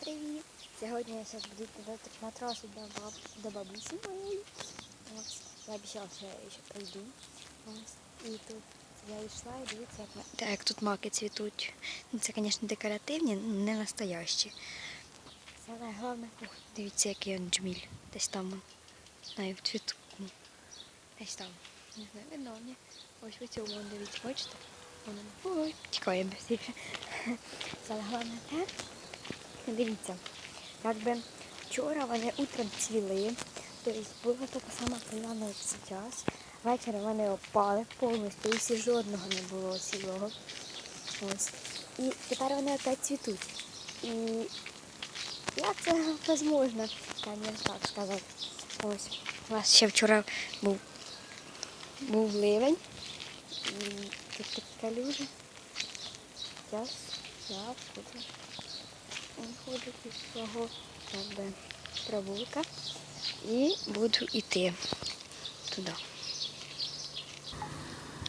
привіт! Сьогодні я зараз буду на трасу до, баб... до бабусі моєї. Ось. Я обіцяла, що я ще прийду. Ось. І тут я йшла і дивіться, як, ма- так, тут маки цвітуть. Ну, Це, звісно, декоративні, не настоящі. Саме головне, ух, дивіться, який он джміль. Десь там. Знаю, в цвітку. Десь там. Не знаю, видно мені. Ось цього вон дивіться, бачите? Ой, тікаємо. Саме головне те, Дивіться, якби вчора вони утром цвіли, тобто була така сама поляна, як зараз. Ввечері вони опали повністю, і жодного не було цілого. І тепер вони опять цвітуть. І як це можливо, так сказати. Ось. У нас ще вчора був, був ливень. І тут такі калюжі. Зараз я буду виходжу із свого якби, провулка і буду йти туди.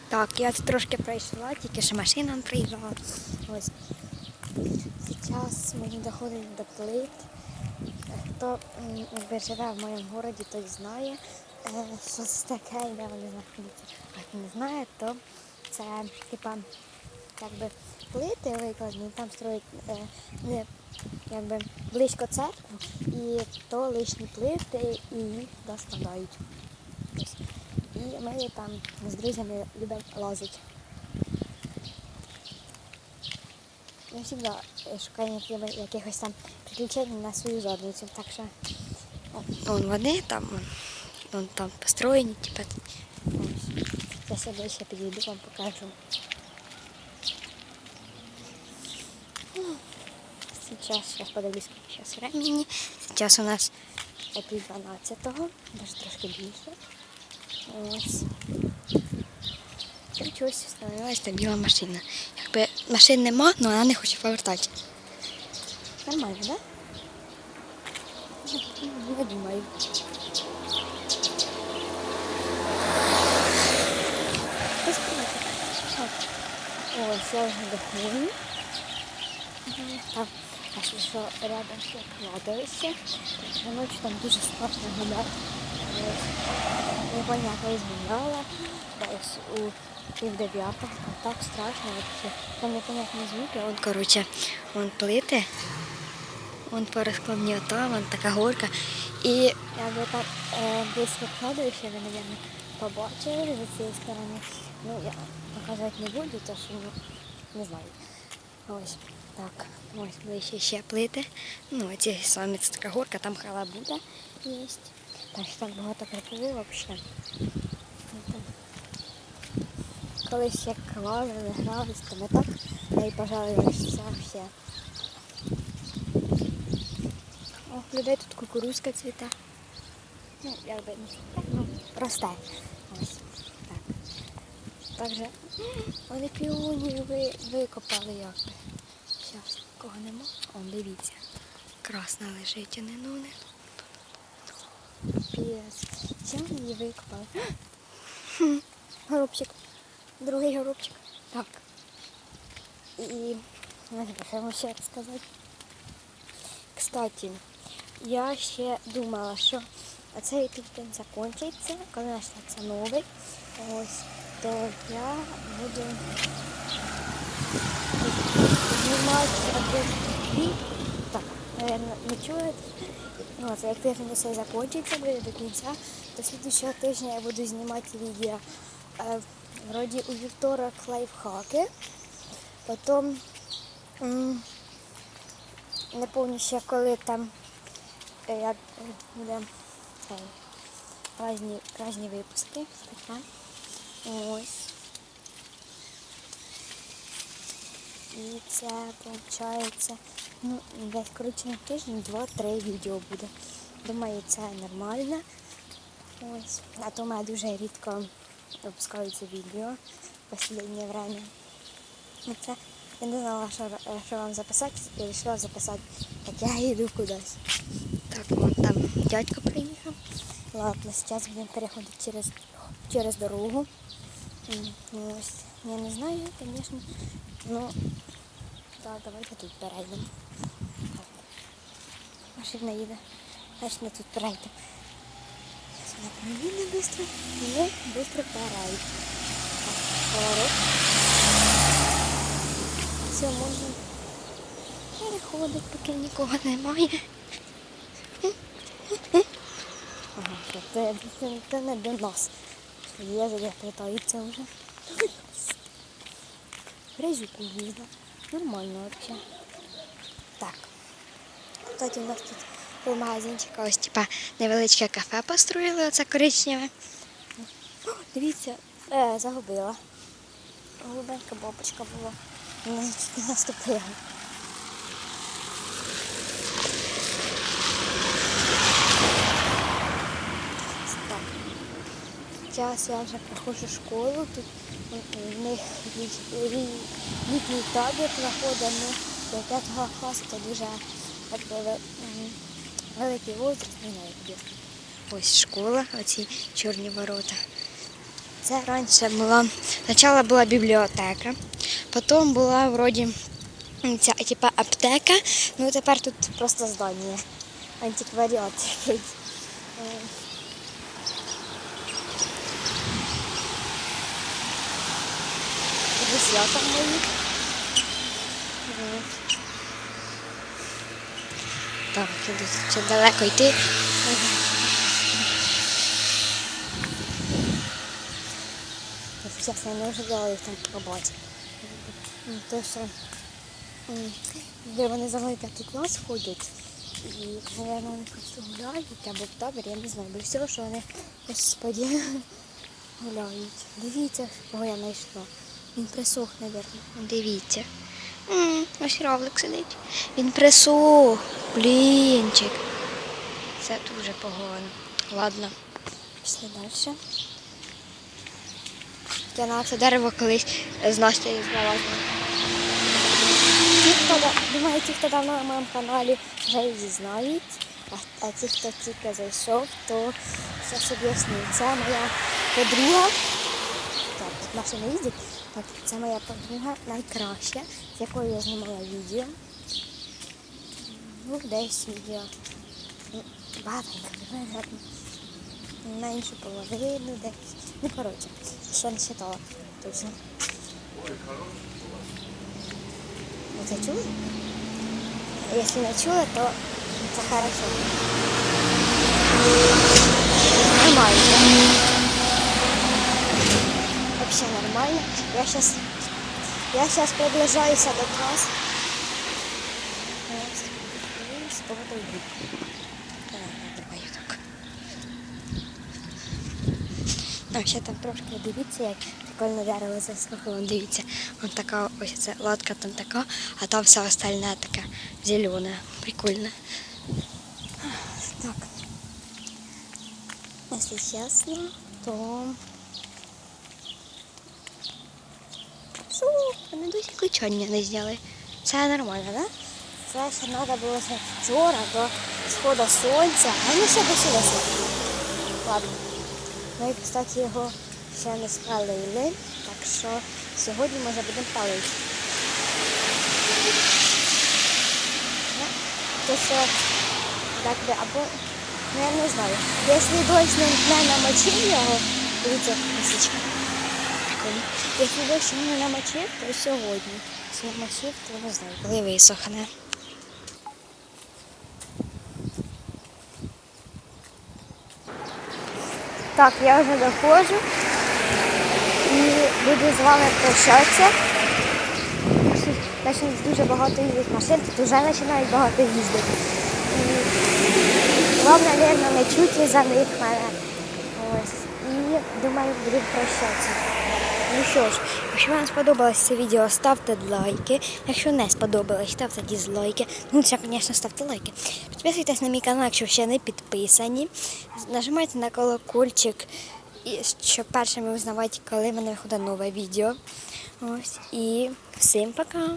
Так, я трошки пройшла, тільки що машина не приїжджала. Ось. Зараз мені доходить до плит. Хто якби, живе в моєму місті, той знає, е, що це таке, де вони знаходяться. А хто не знає, то це типа якби плити викладені, там строять е, якби близько церкви, і то лишні плити і їх туди складають. І ми там з друзями любимо лазити. Ми завжди шукаємо якихось там приключень на свою задницю. Так що вон вони там, вон, там построєні. Ось. Зараз я ближче підійду, вам покажу. Сейчас, сейчас подивлюсь, зараз времени. Сейчас у нас пів 12-го, навіть трошки більше. Ось. І чогось встановилась та біла машина. Якби машин нема, але вона не хоче повертати. Нормально? Да? Не думаю. Ось я вже доходжу. А що, що рядом ще кладовище. На ночі там дуже страшно гуляти. Непонятно згуляла. Десь у пів дев'ятого. Там так страшно. Там непонятні звуки. Вон, коротше, вон плити. Вон порозкладні ота, вон така горка. І якби так е, близько кладовище, ви, мабуть, побачили з цієї сторони. Ну, я показувати не буду, тому що ну, не знаю. Ось так. Ось ближче ще плити. Ну, ці самі це така горка, там халабуда є. Так що там багато крапиви взагалі. Колись як клали, грались, то ми так та й все. О, людей тут кукурузка цвіте. Ну, якби не цвіте, ну, росте. Ось. Так. Также вони піонію ви, викопали якби. Зараз кого нема. О, дивіться. Красна лежить, а не ну не. Піс. Чим її викопали? Горобчик. Другий горобчик. Так. І не знаю, ще сказати. Кстати, я ще думала, що цей тиждень закінчиться, коли почнеться новий. Ось, то я буду один дві. Так, не чуєте. Ну, це як тиждень все закінчиться, буде до кінця, то слідчого тижня я буду знімати відео. Е, вроді у вівторок лайфхаки. Потім не пам'ятаю ще коли там е, як буде різні, випуски. Ось. І це виходить, ну, десь коротше на тиждень два-три відео буде. Думаю, це нормально. Ось. А то в мене дуже рідко випускаються відео в останнє время. Ну, це я не знала, що, що вам записати, і вирішила записати, як я йду кудись. Так, вон там дядько приїхав. Ладно, зараз будемо переходити через, через дорогу. Ось, я не знаю, звісно. Ну, так, давайте тут перейдемо. Машина їде. Значить, ми тут перейдемо. Зараз вона проїде швидко. І ми швидко перейдемо. Поворот. Все, можна переходити, поки нікого немає. Ага, це, це, це, не до нас. Їжа питаються вже. Грязюку видно. Нормально вообще. Так. Кстати, у нас тут у магазинчика ось типа невеличке кафе построїли, оце коричневе. О, дивіться, е, загубила. Голубенька бабочка була. Наступила. Так. Зараз я вже проходжу школу. Тут в них літній табір проходить ну, до 5 класу, це дуже великий возраст, не знаю, як об'яснити. Ось школа, оці чорні ворота. Це раніше була, спочатку була бібліотека, потім була вроді ця типа аптека, ну тепер тут просто здання. Антикваріат якийсь. Е, друзья там мои. Вот. Так, ще далеко йти. Я не ожидала їх там побачити. Ну, То, що де вони за мною п'ятий клас ходять. І, мабуть, вони просто гуляють або в табір, я не знаю, бо все, що вони, господі, гуляють. Дивіться, кого я знайшла. Він присох, мабуть. Дивіться. М, Ось равлик сидить. Він присох. Блінчик. Це дуже погано. Ладно. Пішли далі. Я на це дерево колись з Настею залазила. Ті, хто думаю, ті, хто давно на моєму каналі вже її знають, а, ті, хто тільки зайшов, то зараз об'ясню. Це моя подруга. Так, тут машина їздить. Так, це моя подруга найкраща, з якою я знімала відео. Ну, десь відео. Ну, Багатенько, іншу половину десь. Ну, коротше, ще не читала точно. Ви це чули? Якщо не чули, то це хорошо. Нормально. Вообще нормально. Я сейчас, я сейчас приближаюсь до класса. Вот. И с поводу иду. Давай, я думаю, так. А ще там трошки дивіться, як прикольно дерево. Вон Дивіться, вон така, ось ця лодка там така, а там все остальне таке зелене. Прикольно. Так. Если честно, то Вони досі кличання не зняли. Це нормально, так? Да? Це ще треба було вчора до сходу сонця, а ми ще до сюди сидимо. Ладно. Ми, кстати, його ще не спалили, так що сьогодні може будемо палити. Ну, То що так би, або, ну я не знаю. Якщо дощ не, намочив його, дивіться, лисичка. Прикольно. Якщо дощ не намочив, то сьогодні. Якщо намочив, то не знаю, коли висохне. Так, я вже доходжу і буду з вами прощатися. Ще дуже багато їздить машин, тут вже починають багато їздити. Вам, мабуть, не чути за них мене. Ось. І думаю, буду прощатися. Ну що ж, якщо вам сподобалось це відео, ставте лайки. Якщо не сподобалось, ставте дізлайки. Ну, це, звісно, ставте лайки. Підписуйтесь на мій канал, якщо ще не підписані. Нажимайте на колокольчик, щоб першими узнавати, коли в мене виходить нове відео. Ось. І всім пока!